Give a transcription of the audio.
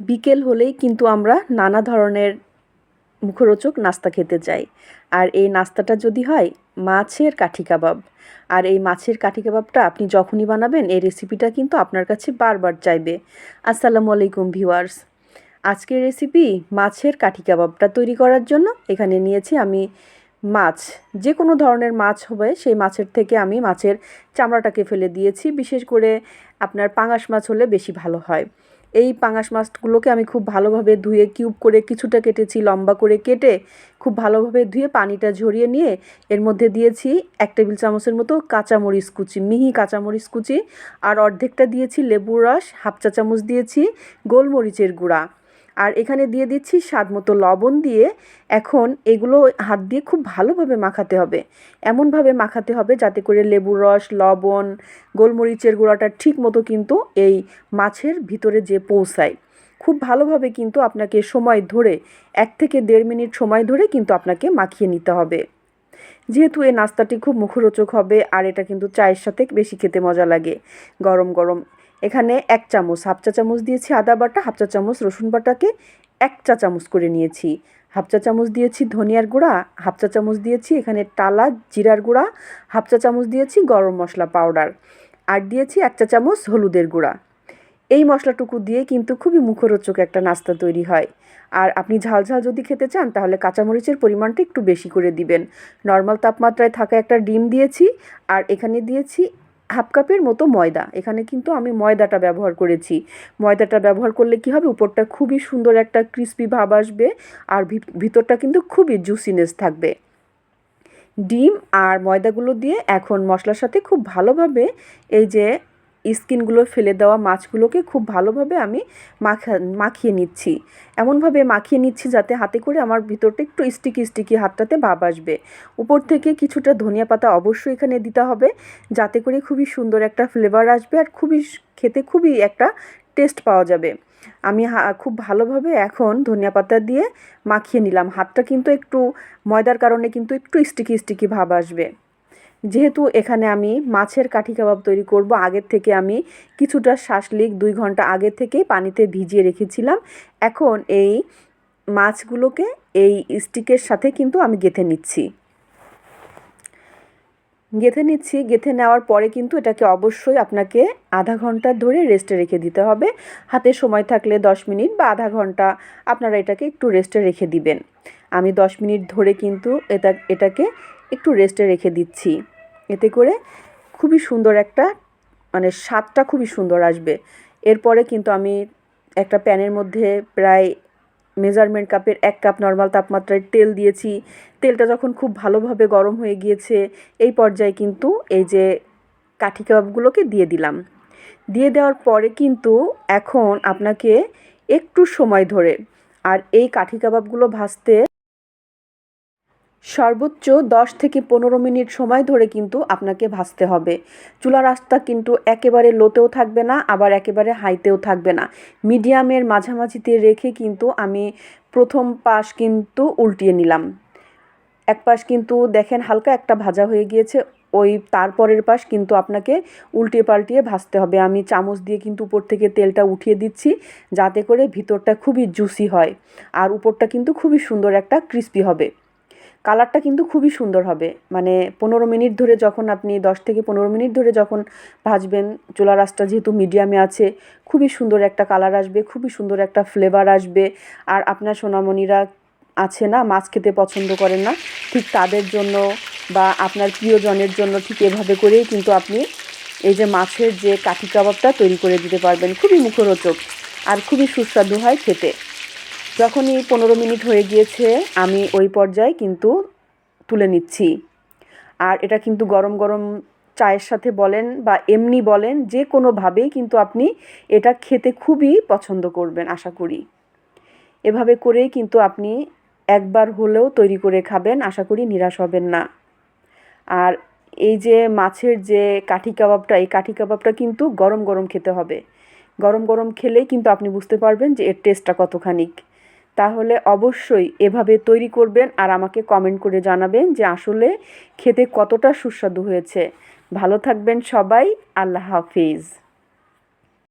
বিকেল হলেই কিন্তু আমরা নানা ধরনের মুখরোচক নাস্তা খেতে চাই আর এই নাস্তাটা যদি হয়, মাছের কাঠি কাবাব। আর এই মাছের কাঠি কাবাবটা আপনি যখনই বানাবেন, এই রেসিপিটা কিন্তু আপনার কাছে বারবার চাইবে। আসসালামু আলাইকুম ভিউয়ার্স আজকের রেসিপি মাছের কাঠি কাবাবটা তৈরি করার জন্য এখানে নিয়েছি আমি মাছ। যে কোনো ধরনের মাছ হবে, সেই মাছের থেকে আমি মাছের চামড়াটাকে ফেলে দিয়েছি। বিশেষ করে আপনার পাঙাশ মাছ হলে বেশি ভালো হয়। এই পাঙাশ মাছগুলোকে আমি খুব ভালোভাবে ধুয়ে কিউব করে কিছুটা কেটেছি, লম্বা করে কেটে খুব ভালোভাবে ধুয়ে পানিটা ঝরিয়ে নিয়ে এর মধ্যে দিয়েছি এক টেবিল চামচের মতো কাঁচামরিচ কুচি, মিহি কাঁচামরিচ কুচি। আর অর্ধেকটা দিয়েছি লেবুর রস, হাফ চা চামচ দিয়েছি গোলমরিচের গুঁড়া। আর এখানে দিয়ে দিচ্ছি স্বাদ মতো লবণ দিয়ে এখন এগুলো হাত দিয়ে খুব ভালোভাবে মাখাতে হবে। এমনভাবে মাখাতে হবে যাতে করে লেবুর রস, লবণ, গোলমরিচের গুঁড়াটা ঠিক মতো কিন্তু এই মাছের ভিতরে যে পৌঁছায়। খুব ভালোভাবে কিন্তু আপনাকে সময় ধরে, এক থেকে দেড় মিনিট সময় ধরে কিন্তু আপনাকে মাখিয়ে নিতে হবে। যেহেতু এই নাস্তাটি খুব মুখরোচক হবে আর এটা কিন্তু চায়ের সাথে বেশি খেতে মজা লাগে। গরম গরম এখানে এক চামচ হাফ চা চামচ দিয়েছি আদা বাটা, হাফ চা চামচ রসুন বাটাকে এক চা চামচ করে নিয়েছি। হাফ চা চামচ দিয়েছি ধনিয়ার গুঁড়া, হাফ চা চামচ দিয়েছি এখানে টালা জিরার গুঁড়া, হাফ চা চামচ দিয়েছি গরম মশলা পাউডার আর দিয়েছি এক চা চামচ হলুদের গুঁড়া। এই মশলাটুকু দিয়ে কিন্তু খুবই মুখরোচক একটা নাস্তা তৈরি হয়। আর আপনি ঝাল ঝাল যদি খেতে চান তাহলে কাঁচামরিচের পরিমাণটা একটু বেশি করে দিবেন। নর্মাল তাপমাত্রায় থাকা একটা ডিম দিয়েছি আর এখানে দিয়েছি হাফ কাপের মতো ময়দা। এখানে কিন্তু আমি ময়দাটা ব্যবহার করেছি। ময়দাটা ব্যবহার করলে কি হবে? উপরটা খুবই সুন্দর একটা ক্রিস্পি ভাব আসবে আর ভিতরটা কিন্তু খুবই জুসিনেস থাকবে। ডিম আর ময়দাগুলো দিয়ে এখন মশলার সাথে খুব ভালোভাবে এই যে স্কিনগুলো ফেলে দেওয়া মাছগুলোকে খুব ভালোভাবে আমি মাখা, মাখিয়ে নিচ্ছি। এমনভাবে মাখিয়ে নিচ্ছি যাতে হাতে করে আমার ভিতরটা একটু স্টিকি স্টিকি হাতটাতে ভাব আসবে। উপর থেকে কিছুটা ধনিয়া পাতা অবশ্যই এখানে দিতে হবে, যাতে করে খুবই সুন্দর একটা ফ্লেভার আসবে আর খুবই খেতে খুবই একটা টেস্ট পাওয়া যাবে। আমি খুব ভালোভাবে এখন ধনিয়া পাতা দিয়ে মাখিয়ে নিলাম। হাতটা কিন্তু একটু ময়দার কারণে কিন্তু একটু স্টিকি স্টিকি ভাব আসবে। যেহেতু এখানে আমি মাছের কাঠি কাবাব তৈরি করব, আগের থেকে আমি কিছুটা শাসলিক দুই ঘণ্টা আগে থেকে পানিতে ভিজিয়ে রেখেছিলাম। এখন এই মাছগুলোকে এই স্টিকের সাথে কিন্তু আমি গেঁথে নিচ্ছি। গেঁথে নিচ্ছি, গেঁথে নেওয়ার পরে কিন্তু এটাকে অবশ্যই আপনাকে আধা ঘণ্টা ধরে রেস্টে রেখে দিতে হবে। হাতে সময় থাকলে দশ মিনিট বা আধা ঘণ্টা আপনারা এটাকে একটু রেস্টে রেখে দিবেন। আমি দশ মিনিট ধরে কিন্তু এটা, এটাকে একটু রেস্টে রেখে দিচ্ছি। এতে করে খুবই সুন্দর একটা মানে স্বাদটা খুবই সুন্দর আসবে। এরপরে কিন্তু আমি একটা প্যানের মধ্যে প্রায় মেজারমেন্ট কাপের এক কাপ নর্মাল তাপমাত্রায় তেল দিয়েছি। তেলটা যখন খুব ভালোভাবে গরম হয়ে গিয়েছে, এই পর্যায়ে কিন্তু এই যে কাঠি কাবাবগুলোকে দিয়ে দিলাম। দিয়ে দেওয়ার পরে কিন্তু এখন আপনাকে একটু সময় ধরে, আর এই কাঠি কাবাবগুলো ভাজতে সর্বোচ্চ দশ থেকে পনেরো মিনিট সময় ধরে কিন্তু আপনাকে ভাজতে হবে। চুলা রাস্তা কিন্তু একেবারে লোতেও থাকবে না, আবার একেবারে হাইতেও থাকবে না। মিডিয়ামের মাঝামাঝিতে রেখে কিন্তু আমি প্রথম পাশ কিন্তু উল্টিয়ে নিলাম। এক পাশ কিন্তু দেখেন হালকা একটা ভাজা হয়ে গিয়েছে, ওই তারপরের পাশ কিন্তু আপনাকে উল্টিয়ে পাল্টিয়ে ভাজতে হবে। আমি চামচ দিয়ে কিন্তু উপর থেকে তেলটা উঠিয়ে দিচ্ছি, যাতে করে ভিতরটা খুবই জুসি হয়। আর উপরটা কিন্তু খুবই সুন্দর একটা ক্রিস্পি হবে। কালারটা কিন্তু খুবই সুন্দর হবে। মানে পনেরো মিনিট ধরে যখন আপনি দশ থেকে পনেরো মিনিট ধরে যখন ভাজবেন চুলা রাসটা যেহেতু মিডিয়ামে আছে, খুবই সুন্দর একটা কালার আসবে, খুবই সুন্দর একটা ফ্লেভার আসবে। আর আপনার সোনামণিরা আছে না, মাছ খেতে পছন্দ করেন না, ঠিক তাদের জন্য বা আপনার প্রিয়জনের জন্য ঠিক এভাবে করেই কিন্তু আপনি এই যে মাছের যে কাঠি কাবাবটা তৈরি করে দিতে পারবেন। খুবই মুখরোচক আর খুবই সুস্বাদু হয় খেতে। যখনই পনেরো মিনিট হয়ে গিয়েছে, আমি ওই পর্যায়ে কিন্তু তুলে নিচ্ছি। আর এটা কিন্তু গরম গরম চায়ের সাথে বলেন বা এমনি বলেন, যে কোনোভাবেই কিন্তু আপনি এটা খেতে খুবই পছন্দ করবেন, আশা করি। এভাবে করেই কিন্তু আপনি একবার হলেও তৈরি করে খাবেন, আশা করি নিরাশ হবেন না। আর এই যে মাছের যে কাঠি কাবাবটা, এই কাঠি কাবাবটা কিন্তু গরম গরম খেতে হবে। গরম গরম খেলেই কিন্তু আপনি বুঝতে পারবেন যে এর টেস্টটা কতখানিক। তাহলে অবশ্যই এভাবে তৈরি করবেন আর আমাকে কমেন্ট করে জানাবেন যে আসলে খেতে কতটা সুস্বাদু হয়েছে। ভালো থাকবেন সবাই, আল্লাহ হাফিজ।